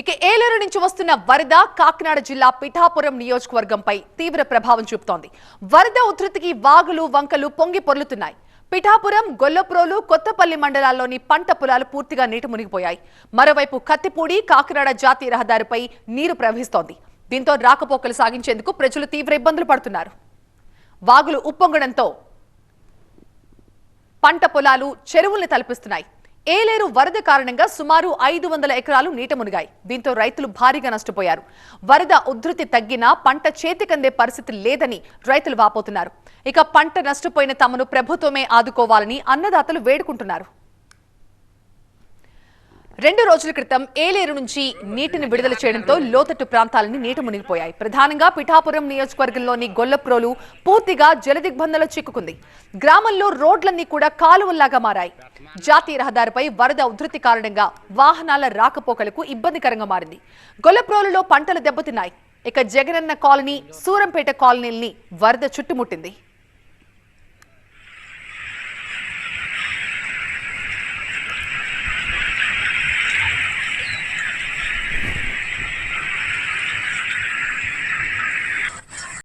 ఇక ఏలూరు నుంచి వస్తున్న వరద కాకినాడ జిల్లా పిఠాపురం నియోజకవర్గంపై తీవ్ర ప్రభావం చూపుతోంది. వరద ఉధృతికి వాగులు వంకలు పొంగి పొర్లుతున్నాయి. పిఠాపురం గొల్లప్రోలు కొత్తపల్లి మండలాల్లోని పంట పొలాలు పూర్తిగా నీటి మునిగిపోయాయి. మరోవైపు కత్తిపూడి కాకినాడ జాతీయ రహదారిపై నీరు ప్రవహిస్తోంది. దీంతో రాకపోకలు సాగించేందుకు ప్రజలు తీవ్ర ఇబ్బందులు పడుతున్నారు. వాగులు ఉప్పొంగడంతో పంట పొలాలు చెరువుల్ని తలపిస్తున్నాయి. ఏలేరు వరద కారణంగా సుమారు ఐదు వందల ఎకరాలు నీట మునిగాయి. దీంతో రైతులు భారీగా నష్టపోయారు. వరద ఉధృతి తగ్గినా పంట చేతికందే పరిస్థితి లేదని రైతులు వాపోతున్నారు. ఇక పంట నష్టపోయిన తమను ప్రభుత్వమే ఆదుకోవాలని అన్నదాతలు వేడుకుంటున్నారు. రెండు రోజుల క్రితం ఏలేరు నుంచి నీటిని విడుదల చేయడంతో లోతట్టు ప్రాంతాలన్నీ నీట మునిగిపోయాయి. ప్రధానంగా పిఠాపురం నియోజకవర్గంలోని గొల్లప్రోలు పూర్తిగా జలదిగ్బంధంలో చిక్కుకుంది. గ్రామంలో రోడ్లన్నీ కూడా కాలువల్లాగా మారాయి. జాతీయ రహదారిపై వరద ఉధృతి కారణంగా వాహనాల రాకపోకలకు ఇబ్బందికరంగా మారింది. గొల్లప్రోలులో పంటలు దెబ్బతిన్నాయి. ఇక జగనన్న కాలనీ సూరంపేట కాలనీల్ని వరద చుట్టుముట్టింది.